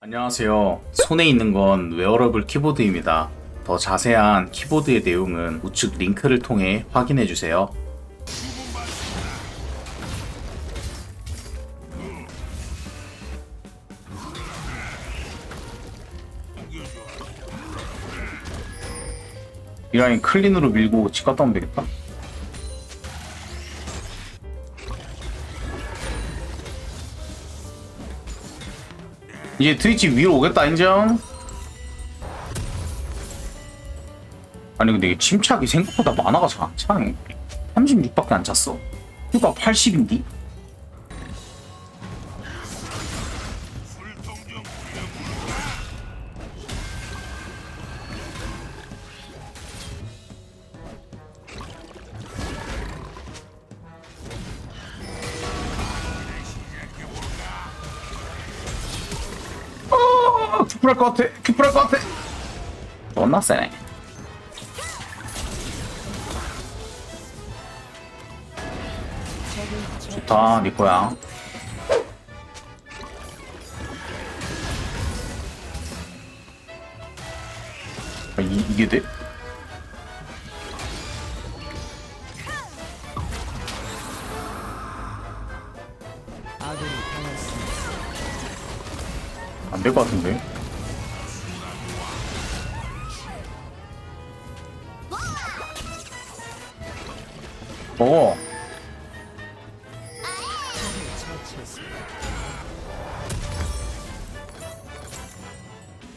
안녕하세요. 손에 있는 건 웨어러블 키보드입니다. 더 자세한 키보드의 내용은 우측 링크를 통해 확인해 주세요. 이 라인 클린으로 밀고 집 갔다 오면 되겠다. 이제 트위치 위로 오겠다 인정? 아니 근데 이게 침착이 생각보다 많아가 잘 안 차네. 36밖에 안 찼어. 휴가 80인디? 큐플할 것 같아. 큐플할 것 같아. 존나 세네. 좋다 니코야. 아, 이, 이게 돼? 될 것 같은데? 먹어.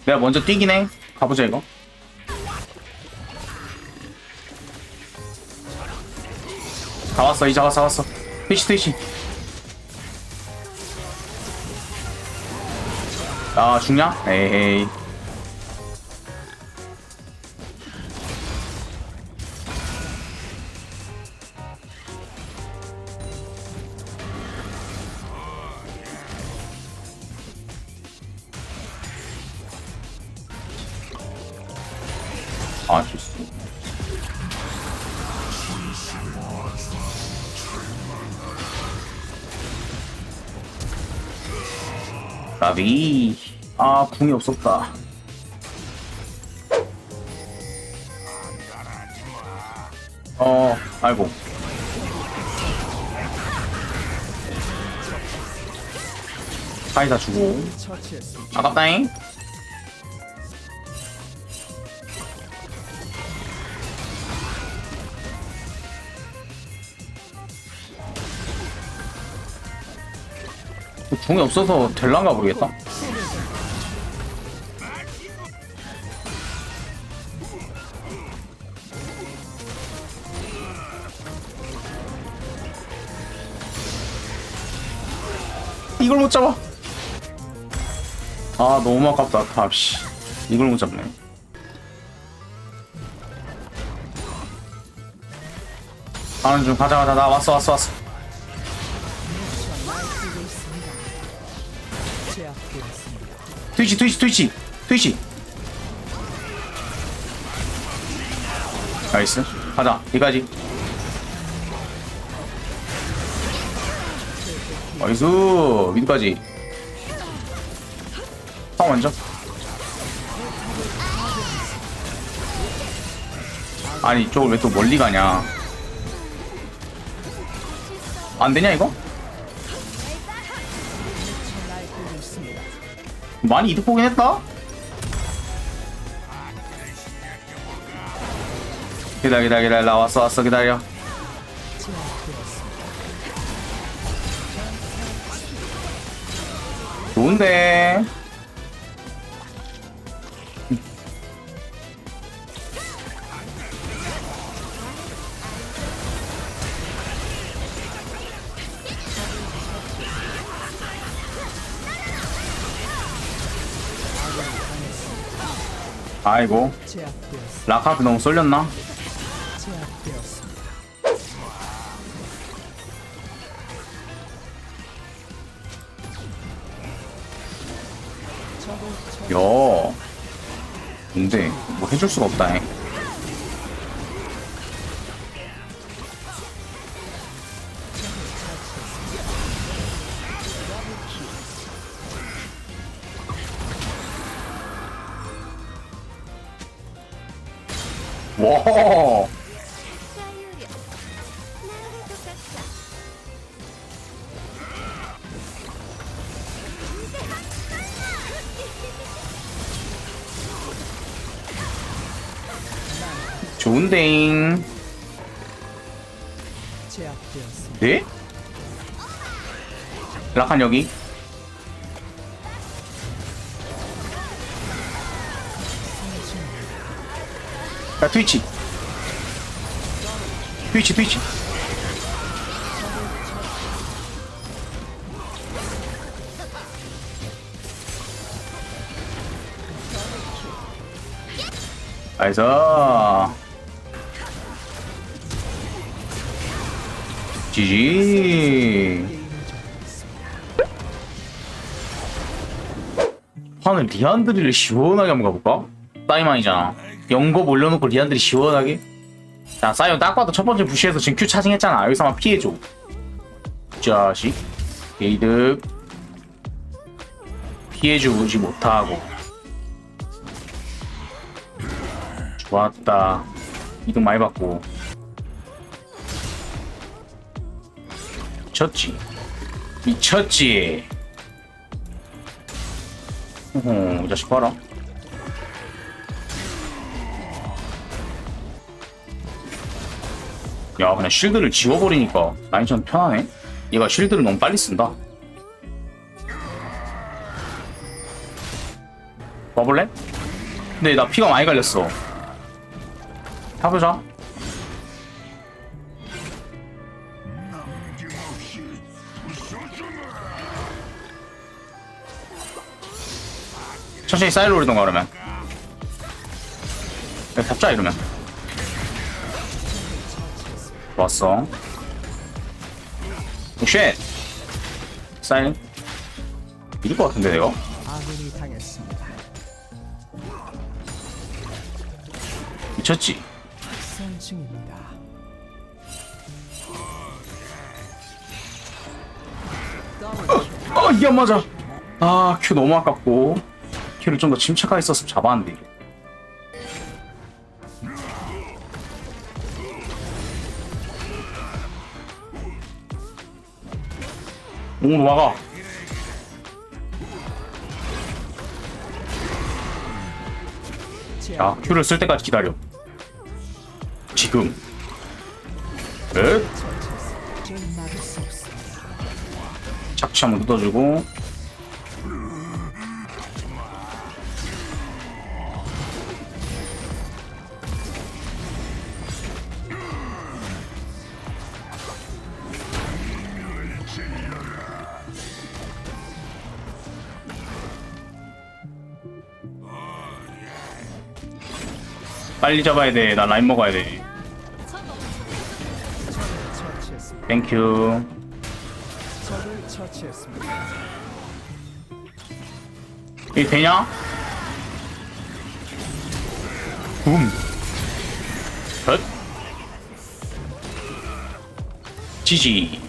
내가 먼저 뛰긴 해. 가보자 이거. 다 왔어 이제 왔어 왔어. 트위치 트위치 아 죽냐? 에헤이 아 좋소 나비. 아 궁이 없었다. 어 아이고. 카이사 주고. 아깝다잉 궁이 없어서 될란가 모르겠다 이걸 못 잡아. 아 너무 아깝다 탑 씨. 이걸 못 잡네. 가는 중 가자 가자 나 왔어 왔어 왔어. 트위치 트위치 트위치 트위치. 나이스. 가자 이까지. 나이스 미드까지 형 먼저 아니 이쪽을 왜 또 멀리 가냐 안되냐 이거? 많이 이득 보긴 했다. 기다려 기다려 기다려. 나 왔어 왔어. 기다려. 좋은데 아이고 라카트 너무 쏠렸나? 야 근데 뭐 해줄 수가 없다 잉. 와 좋은데잉 제압되었습니다. 네? 라칸 여기 야 트위치. 트위치 트위치. 나이스. 지지. 하는 리안드리를 시원하게 한번 가볼까? 사이만이잖아 연거 올려놓고 리안드리 시원하게? 자 사이언 딱 봐도 첫 번째 부시에서 지금 큐 차징했잖아. 여기서만 피해줘. 자식. 게이득. 피해주지 못하고. 좋았다. 이득 많이 받고. 미쳤지? 미쳤지? 어, 이 자식 봐라. 야, 그냥 쉴드를 지워버리니까 라인전 편하네. 얘가 쉴드를 너무 빨리 쓴다. 와볼래? 근데 나 피가 많이 갈렸어. 해보자. 천천히 사이로 오리던가 그러면 야, 잡자 이러면 좋았어. 오쉣. 사이렌 이길 것 같은데 내가 아군이 당했습니다. 미쳤지? 학살 중입니다. 아 이게 안 맞아. 아 큐 너무 아깝고. 큐를 좀 더 침착하게 썼으면 잡았는데 오 막아. 야 큐를 쓸 때까지 기다려. 지금. 수 없습니다. 착취 한번 뜯어주고 빨리 잡아야 돼. 나 라인 먹어야 돼. 땡큐. 이게 되냐? 붐. 덧. 지지.